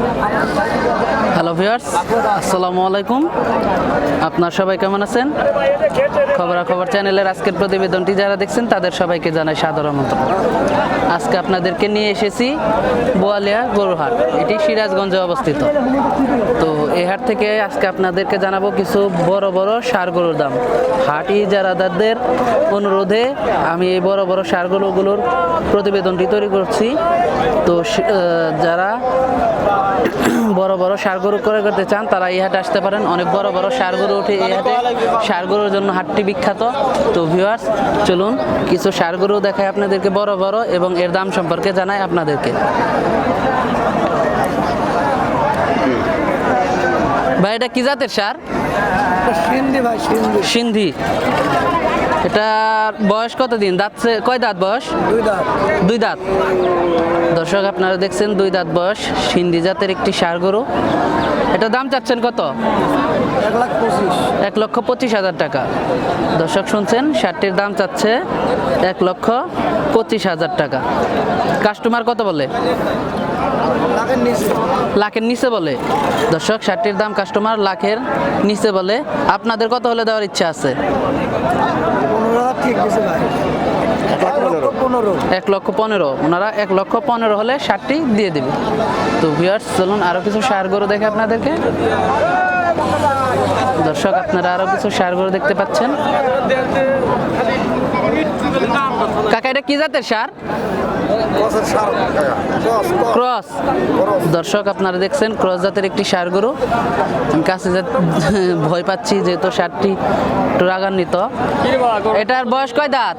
I'm sorry. Hello viewers আসসালামু আলাইকুম আপনার সবাই কেমন আছেন? খবরাখবর চ্যানেলের আজকের প্রতিবেদনটি যারা দেখছেন, তাদের সবাইকে জানাই আমন্ত্রণ। আজকে আপনাদেরকে নিয়ে এসেছি বোয়ালিয়া গরুহাট। এটি সিরাজগঞ্জে অবস্থিত। তো এই হাট থেকে আজকে আপনাদেরকে জানাব কিছু বড় বড় সার গরুর দাম। হাটি যারাদারদের অনুরোধে আমি এই বড় বড় সার গরুগুলোর প্রতিবেদনটি তৈরি করছি। তো যারা বড় বড় সার গরু করে করতে চান তারা এই হাটে আসতে পারেন। অনেক বড় বড় সার গরু ওঠে এই হাটে। সার গরুর জন্য হাটটি বিখ্যাত। তো ভিউয়ার্স চলুন কিছু সার গরু দেখায় আপনাদেরকে বড় বড় এবং এর দাম সম্পর্কে জানাই আপনাদেরকে। ভাই এটা কি জাতের সার সিন্ধি ভাই সিন্ধি। সিন্ধি। এটার বয়স কত দিন দাঁত কয় দাঁত বয়স? দুই দাঁত। দুই দাঁত। দর্শক আপনারা দেখছেন দুই দাঁত বয়স সিন্ধি জাতের একটি সার গরু। এটা দাম চাচ্ছেন কত? এক লক্ষ পঁচিশ হাজার টাকা। দর্শক শুনছেন? শার্টটির দাম চাচ্ছে এক লক্ষ পঁচিশ হাজার টাকা। কাস্টমার কত বলে? লাখের নিচে। বলে। দর্শক শার্টটির দাম কাস্টমার লাখের নিচে বলে। আপনাদের কত হলে দেওয়ার ইচ্ছা আছে? এক লক্ষ পনেরো। ওনারা এক লক্ষ পনেরো হলে শার্টটি দিয়ে দেবে। তো ভিউয়ার্স চলুন আরও কিছু সার গরু দেখে আপনাদেরকে। দর্শক আপনারা আরও কিছু সার গরু দেখতে পাচ্ছেন। কাকা এটা কি জাতের সার? ক্রস দর্শক আপনারা দেখছেন ক্রস জাতের একটি সার গরু। আমি কাছে ভয় পাচ্ছি যেহেতু সারটি একটু রাগান্বিত। এটার বয়স কয় দাঁত?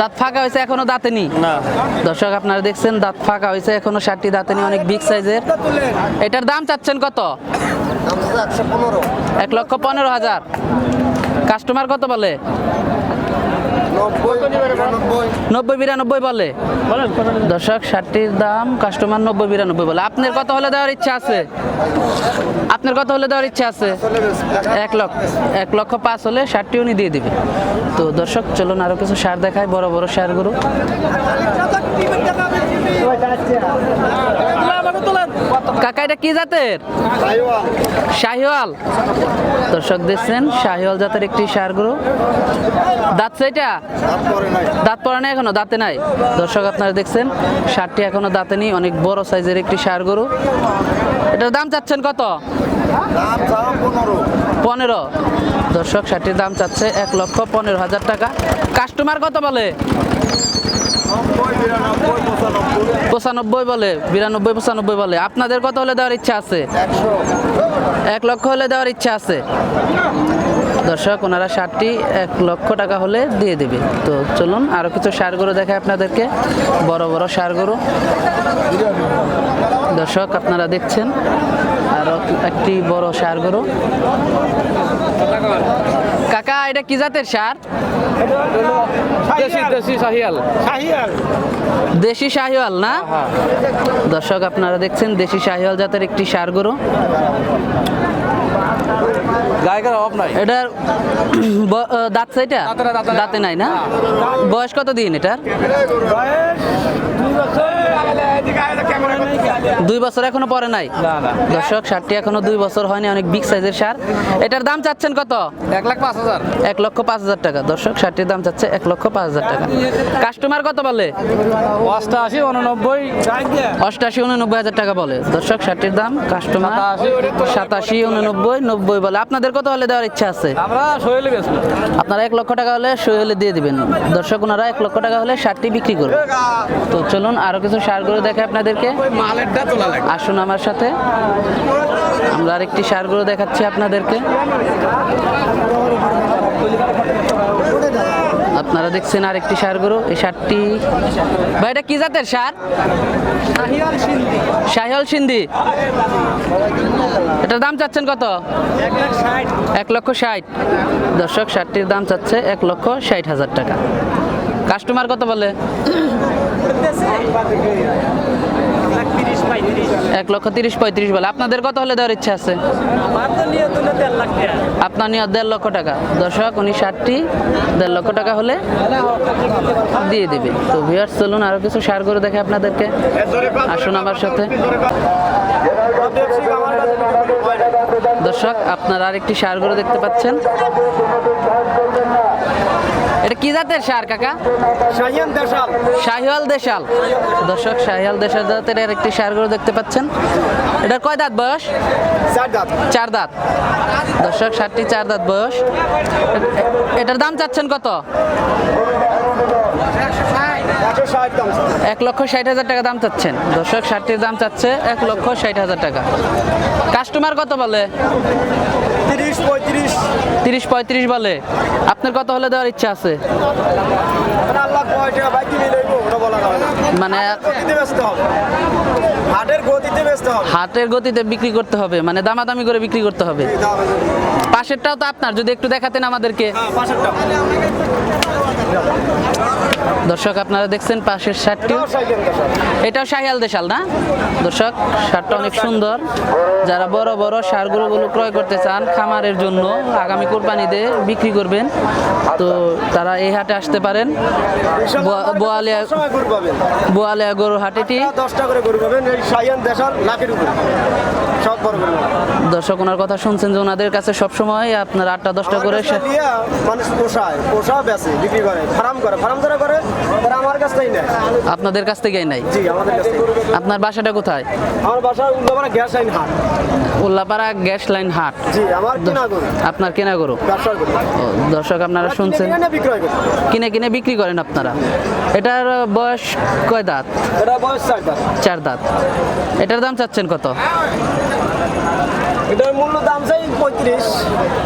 দাঁত ফাঁকা হয়েছে। এখনও দাঁতেনি দর্শক আপনারা দেখছেন দাঁত ফাঁকা হয়েছে এখনও সারটি দাঁতেনি অনেক বিগ সাইজের এটার দাম চাচ্ছেন কত? পনেরো। এক লক্ষ পনেরো হাজার। কাস্টমার কত বলে? নব্বই বিরানব্বই। বলে? দর্শক ষাটটির দাম কাস্টমার নব্বই বিরানব্বই বলে। আপনার কত হলে দেওয়ার ইচ্ছা আছে? আপনার কত হলে দেওয়ার ইচ্ছা আছে? এক লক্ষ। এক লক্ষ পাঁচ হলে ষাটটি উনি দিয়ে দিবে। তো দর্শক চলুন আরও কিছু সার দেখায় বড় বড় সারগুলো। কাকা, এটা কি জাতের? শাহিওয়াল। দর্শক দেখছেন, শাহিওয়াল জাতের একটি সার গরু। দাঁত সেটা দাঁত পড়া নেই এখনও, দাঁতে নাই। দর্শক আপনারা দেখছেন, সারটি এখনও দাঁতে নেই, অনেক বড় সাইজের একটি সার গরু। এটার দাম চাচ্ছেন কত? পনেরো। দর্শক, সারটির দাম চাচ্ছে এক লক্ষ পনেরো হাজার টাকা। কাস্টমার কত বলে? পঁচানব্বই বলে, বিরানব্বই, পঁচানব্বই বলে। আপনাদের কত হলে দেওয়ার ইচ্ছা আছে? এক লক্ষ হলে দেওয়ার ইচ্ছা আছে। দর্শক, ওনারা সারটি এক লক্ষ টাকা হলে দিয়ে দেবে। তো চলুন আরও কিছু সার গরু দেখায় আপনাদেরকে। বড় বড় সার গরু দর্শক, আপনারা দেখছেন আরও একটি বড় সার গরু কাকা, এটা কি জাতের সার? দেশি দেশি শাহিয়াল শাহিয়াল দেশি শাহিওয়াল না? দর্শক আপনারা দেখছেন দেশি শাহিওয়াল জাতের একটি সার গরু। গায়কের অভাব নাই। এটার ব- দাঁত সেটা দাঁতে নাই, দাঁতে নাই না? বয়স কত দিন এটার? দুই বছর এখনও পরে নাই? দর্শক সারটি এখনও দুই বছর হয়নি অনেক বিগ সাইজের সার এটার দাম চাচ্ছেন কত? এক লাখ পাঁচ হাজার। এক লক্ষ পাঁচ হাজার টাকা। দর্শক সারটির দাম চাচ্ছে এক লক্ষ পাঁচ হাজার টাকা। কাস্টমার কত বলে? অষ্টাশি উননব্বই। অষ্টাশি উননব্বই হাজার টাকা বলে। দর্শক সারটির দাম কাস্টমার সাতাশি। উননব্বই নব্বই বলে। আপনাদের কত হলে দেওয়ার ইচ্ছা আছে? আপনারা এক লক্ষ টাকা হলে সই হলে দিয়ে দিবেন। দর্শক ওনারা এক লক্ষ টাকা হলে সারটি বিক্রি করবে তো চলুন আরও কিছু সার গরু দেখে আপনাদেরকে। আসুন আমার সাথে। আমরা আরেকটি সার গরু দেখাচ্ছি আপনাদেরকে। আপনারা দেখছেন আরেকটি সার গরু এই সারটি ভাই এটা কি জাতের সার? শাহিয়াল সিন্ধি। সিন্ধি। এটার দাম চাচ্ছেন কত? এক লক্ষ ষাট। দর্শক শার্টটির দাম চাচ্ছে এক লক্ষ ষাট হাজার টাকা। কাস্টমার কত বলে? এক লক্ষ তিরিশ পঁয়ত্রিশ বলে। আপনাদের কত হলে দেওয়ার ইচ্ছা আছে? আপনার নিয়ে দেড় লক্ষ টাকা। দর্শক, উনি ষাটটি, দেড় লক্ষ টাকা হলে দিয়ে দিবে। তো ভিউয়ার্স চলুন আরও কিছু শেয়ার করে দেখে আপনাদেরকে। আসুন আমার সাথে। দর্শক, আপনারা আরেকটি সার গরু দেখতে পাচ্ছেন। কি জাতের সার কাকা? শাহিয়াল দেশাল। শাহিয়াল দেশাল। দর্শক শাহিয়াল দেশাল জাতের আর একটি সার গরু দেখতে পাচ্ছেন। এটার কয় দাঁত বয়স? চার দাঁত। চার দাঁত। দর্শক সারটি চার দাঁত বয়স। এটার দাম চাচ্ছেন কত? এক লক্ষ ষাট হাজার টাকা দাম চাচ্ছেন। দর্শক ষাটটির দাম চাচ্ছে এক লক্ষ ষাট হাজার টাকা। কাস্টমার কত বলে? তিরিশ পঁয়ত্রিশ। তিরিশ পঁয়ত্রিশ বলে। আপনার কত হলে দেওয়ার ইচ্ছা আছে? মানে গতিতে হাটের গতিতে হবে। হাটের গতিতে বিক্রি করতে হবে মানে দামাদামি করে বিক্রি করতে হবে। পাশেরটাও তো আপনার যদি একটু দেখাতেন আমাদেরকে। হ্যাঁ দর্শক, আপনারা দেখছেন পাশের শার্টটি এটাও শাহিয়াল দেশাল না? দর্শক শার্টটা অনেক সুন্দর। যারা বড় বড় সারগুলোগুলো ক্রয় করতে চান খামারের জন্য, আগামী কোরবানিতে বিক্রি করবেন। তো তারা এই হাটে আসতে পারেন। বোয়া- বোয়ালিয়া গরু বোয়ালিয়া গরুর হাটেটি দশটা করে গরু পাবেন, এই শাহিয়ান দেশাল লাখের উপরে। গরু দর্শক ওনার কথা শুনছেন যে ওনাদের কাছে সবসময় আপনার আটটা দশটা করে মানুষ পোষায় পোষা বেছে বিক্রি করে ফার্ম করে ফার্ম করে আপনাদের কাছ থেকেই নাই? থেকে। আপনার বাসাটা কোথায়? আমার বাসা উল্লাপাড়া গ্যাস লাইন হাট। উল্লাপাড়া গ্যাস লাইন হাট। আপনার কেনা গরু দর্শক আপনারা শুনছেন? কিনে কিনে বিক্রি করেন আপনারা? এটার বয়স কয় দাঁত। চার দাঁত। এটার দাম চাচ্ছেন কত? এটার মূল্য দাম চাই পঁয়ত্রিশ।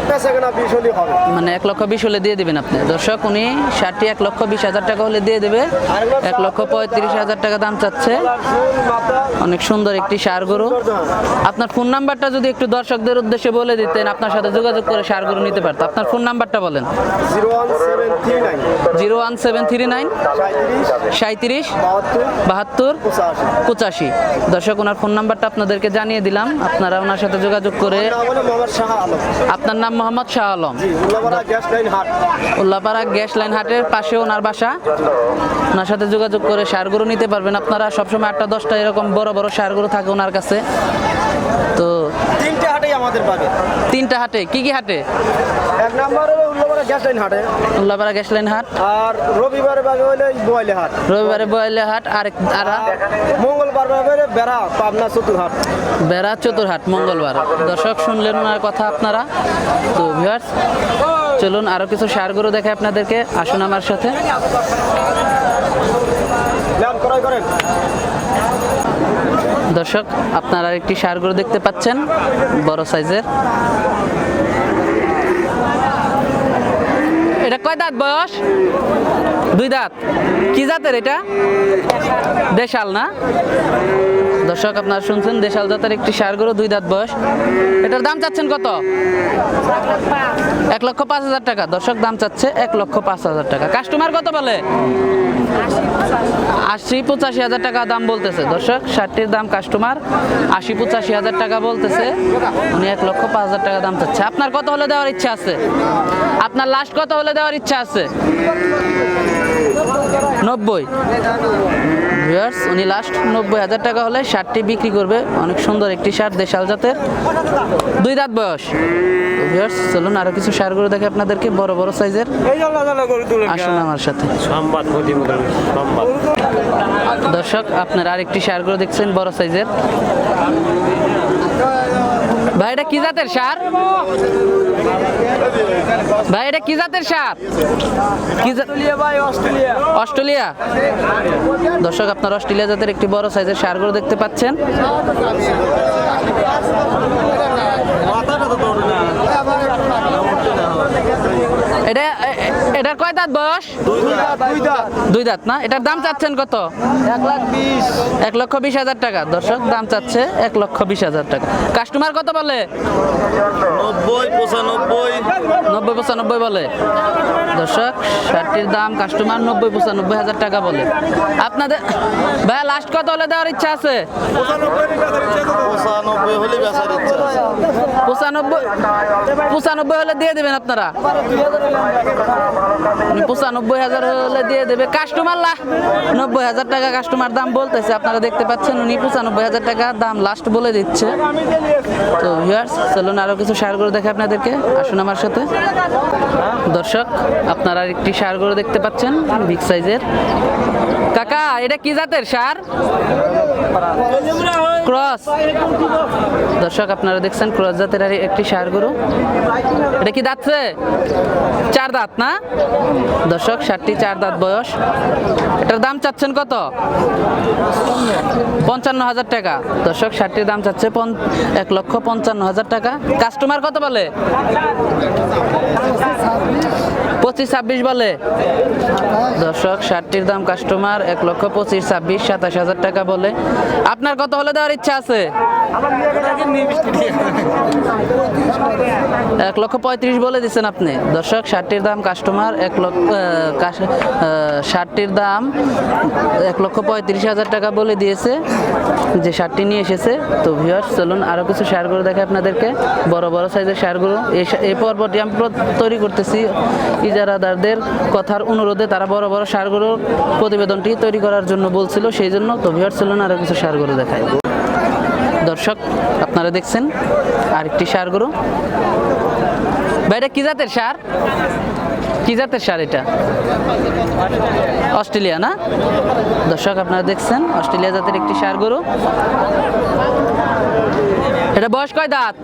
বেচা কেনা বিশ হলে হবে। মানে এক লক্ষ বিশ হলে দিয়ে দিবেন আপনি। দর্শক উনি ষাটটি এক লক্ষ বিশ হাজার টাকা হলে দিয়ে দেবে। এক লক্ষ পঁয়ত্রিশ হাজার টাকা দাম চাচ্ছে। অনেক সুন্দর একটি সার গরু। আপনার ফোন নাম্বারটা যদি একটু দর্শকদের উদ্দেশ্যে বলে দিতেন আপনার সাথে যোগাযোগ করে সার গরু নিতে পারতো। আপনার ফোন নাম্বারটা বলেন। Zero one seven three nine. সাঁত্রিশ বাহাত্তর। পঁচাশি। দর্শক ওনার ফোন নাম্বারটা আপনাদেরকে জানিয়ে দিলাম। আপনারা ওনার সাথে যোগাযোগ করে শাহ আলম। আপনার নাম মোহাম্মদ শাহ আলম। উল্লাপাড়া গ্যাস লাইন হাটের পাশে ওনার বাসা। ওনার সাথে যোগাযোগ করে সারগুলো নিতে পারবেন আপনারা। সবসময় আটটা দশটা এরকম বড় বড় সারগুলো থাকে ওনার কাছে। তো আমাদের পাবে। তিনটা হাটে কি কি হাটে? এক নাম্বার হলো উল্লাপাড়া গ্যাস লাইন হাটে। উল্লাপাড়া গ্যাস লাইন হাট। আর রবিবারে বাগে হলে বোয়ালি হাট। রবিবারে বয়লে হাট আর আর মঙ্গলবার বেড়া পাবনা চতুর হাট। বেড়া চতুরহাট মঙ্গলবার। দর্শক শুনলেন ওনার কথা আপনারা? তো ভিউয়ার্স চলুন আরও কিছু সারগুলো দেখে আপনাদেরকে। আসুন আমার সাথে। করেন। দর্শক, আপনারা একটি সারগুলো দেখতে পাচ্ছেন, বড় সাইজের। এটা কয় দাঁত বয়স? দুই দাঁত। কি জাতের এটা? দেশাল না? দর্শক আপনারা শুনছেন, দেশাল জাতের একটি সারগুলো দুই দাঁত বয়স। এটার দাম চাচ্ছেন কত? এক লক্ষ পাঁচ হাজার টাকা। দর্শক, দাম চাচ্ছে এক লক্ষ পাঁচ হাজার টাকা। কাস্টমার কত বলে? আশি পঁচাশি হাজার টাকা দাম বলতেছে। দর্শক, ষাটটির দাম কাস্টমার, আশি পঁচাশি হাজার টাকা বলতেছে। উনি এক লক্ষ পাঁচ হাজার টাকা দাম চাচ্ছে। আপনার কত হলে দেওয়ার ইচ্ছা আছে? আপনার লাস্ট কত হলে দেওয়ার ইচ্ছা আছে? নব্বই। ভিউয়ার্স উনি লাস্ট নব্বই হাজার টাকা হলে শার্টটি বিক্রি করবে। অনেক সুন্দর একটি শার্ট দেশাল জাতের। দুই দাঁত বয়স। ভিউয়ার্স চলুন আরও কিছু সারগুলো দেখে আপনাদেরকে বড় বড় সাইজের। আসুন আমার সাথে। সংবাদ প্রতিবেদন সংবাদ দর্শক আপনারা আরেকটি সারগুলো দেখছেন বড় সাইজের। ভাই এটা কি জাতের সার? ভাই এটা কি জাতের সার? কি অস্ট্রেলিয়া? দর্শক আপনার অস্ট্রেলিয়া জাতের একটি বড় সাইজের সারগুলো দেখতে পাচ্ছেন। এটা এটার কয় দাঁত বয়স? দুই দাঁত না? এটার দাম চাচ্ছেন কত? এক লক্ষ বিশ হাজার টাকা। দর্শক দাম চাচ্ছে এক লক্ষ বিশ হাজার টাকা। কাস্টমার কত বলে? নব্বই পঁচানব্বই। নব্বই পঁচানব্বই বলে। দর্শক শার্টটির দাম কাস্টমার নব্বই পঁচানব্বই হাজার টাকা বলে। আপনাদের ভাইয়া লাস্ট কত হলে দেওয়ার ইচ্ছা আছে। পঁচানব্বই। পঁচানব্বই হলে দিয়ে দেবেন আপনারা? পঁচানব্বই হাজার হলে দিয়ে দেবে। কাস্টমার লা, নব্বই হাজার টাকা কাস্টমার দাম বলতেছে। আপনারা দেখতে পাচ্ছেন উনি পঁচানব্বই হাজার টাকা দাম লাস্ট বলে দিচ্ছে। তো ভিউয়ার্স চলুন আরও কিছু সার গরু দেখে আপনাদেরকে। আসুন আমার সাথে। দর্শক, আপনারা একটি সার গরু দেখতে পাচ্ছেন বিগ সাইজের কাকা, এটা কি জাতের সার? ক্রস। দর্শক, আপনারা দেখছেন ক্রস জাতের আর একটি সার গরু। এটা কি দাঁতছে? চার দাঁত, না? দর্শক, সারটি চার দাঁত বয়স। এটার দাম চাচ্ছেন কত? পঞ্চান্ন হাজার টাকা। দর্শক, সারটির দাম চাচ্ছে এক লক্ষ পঞ্চান্ন হাজার টাকা। কাস্টমার কত বলে? পঁচিশ ছাব্বিশ বলে। দর্শক শার্টটির দাম কাস্টমার এক লক্ষ পঁচিশ ছাব্বিশ সাতাশ হাজার টাকা বলে। আপনার কত হলে দেওয়ার ইচ্ছা আছে? এক লক্ষ পঁয়ত্রিশ বলে দিচ্ছেন আপনি। দর্শক শার্টটির দাম কাস্টমার এক লক্ষ শার্টটির দাম এক লক্ষ পঁয়ত্রিশ হাজার টাকা বলে দিয়েছে, যে শার্টটি নিয়ে এসেছে। তো ভিউয়ার্স চলুন আরও কিছু শার্টগুলো দেখে আপনাদেরকে। বড় বড় সাইজের শার্টগুলো এই পর্বটি আমি তৈরি করতেছি। ইজারাদারদের কথার অনুরোধে তারা বড় বড় সারগুলোর প্রতিবেদনটি তৈরি করার জন্য বলছিল, সেই জন্য তো ভিউয়ার্স চলুন আরও কিছু সারগুলো দেখায় দর্শক, আপনারা দেখছেন আরেকটি সার গরু। ভাই এটা কি জাতের সার? কি জাতের সার এটা? অস্ট্রেলিয়া না? দর্শক, আপনারা দেখছেন অস্ট্রেলিয়া জাতের একটি সার গরু। এটা বয়স কয় দাঁত?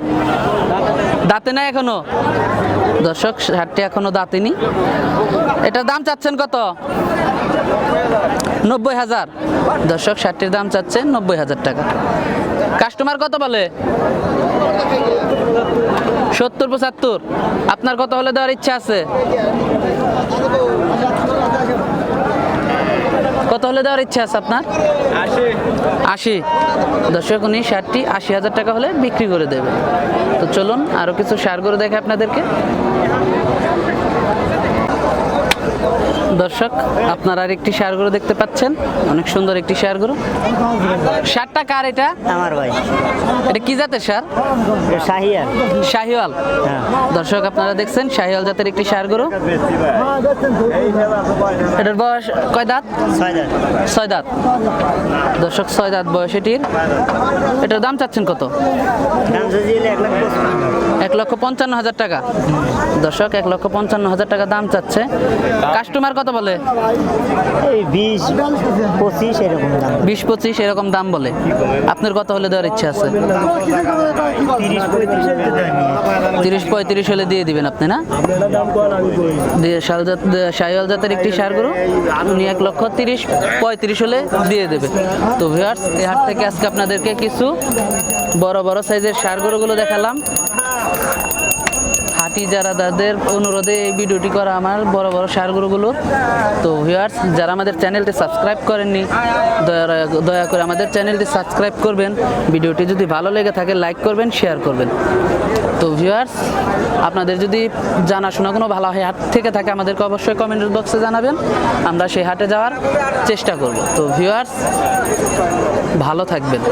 দাঁতে না এখনও? দর্শক, সারটি এখনও দাঁতেনি এটার দাম চাচ্ছেন কত? নব্বই হাজার। দর্শক শার্টটির দাম চাচ্ছে নব্বই হাজার টাকা। কাস্টমার কত বলে? সত্তর, পঁচাত্তর। আপনার কত হলে দেওয়ার ইচ্ছা আছে? কত হলে দেওয়ার ইচ্ছা আছে আপনার? আশি। দর্শক, উনি শার্টটি আশি হাজার টাকা হলে বিক্রি করে দেবে। তো চলুন আরও কিছু সার করে দেখে আপনাদেরকে। দর্শক আপনারা আর একটি সার গরু দেখতে পাচ্ছেন। অনেক সুন্দর একটি শেয়ার গরু সারটা কার এটা? আমার ভাই। এটা কি জাতের সার শাহিয়ার শাহিওয়াল। হ্যাঁ। দর্শক আপনারা দেখছেন শাহিওয়াল জাতের একটি শেয়ার গরু এটার বয়স কয় দাঁত? ছয় দাঁত। দর্শক ছয় দাঁত বয়স এটির। এটার দাম চাচ্ছেন কত। এক লক্ষ পঞ্চান্ন হাজার টাকা। দর্শক এক লক্ষ পঞ্চান্ন হাজার টাকা দাম চাচ্ছে। কাস্টমার কত বলে? এই বিশ পঁচিশ এরকম দাম। বিশ পঁচিশ এরকম দাম বলে। আপনার কত হলে দেওয়ার ইচ্ছা আছে? তিরিশ পঁয়ত্রিশ হলে দিয়ে দিবেন আপনি না? শাহিওয়াল জাতের একটি সার গরু উনি এক লক্ষ তিরিশ পঁয়ত্রিশ হলে দিয়ে দেবে। তো ভিউয়ার্স এই হাট থেকে আজকে আপনাদেরকে কিছু বড় বড় সাইজের সার গরুগুলো দেখালাম। হাটি যারা তাদের অনুরোধে এই ভিডিওটি করা আমার বড় বড় সার গরুগুলোর তো ভিউয়ার্স যারা আমাদের চ্যানেলটি সাবস্ক্রাইব করেননি, দয়া করে আমাদের চ্যানেলটি সাবস্ক্রাইব করবেন। ভিডিওটি যদি ভালো লেগে থাকে লাইক করবেন শেয়ার করবেন। তো ভিউয়ার্স আপনাদের যদি জানাশোনা কোনো ভালো হয়, হাট থেকে থাকে, আমাদেরকে অবশ্যই কমেন্ট বক্সে জানাবেন। আমরা সেই হাটে যাওয়ার চেষ্টা করব। তো ভিউয়ার্স ভালো থাকবেন।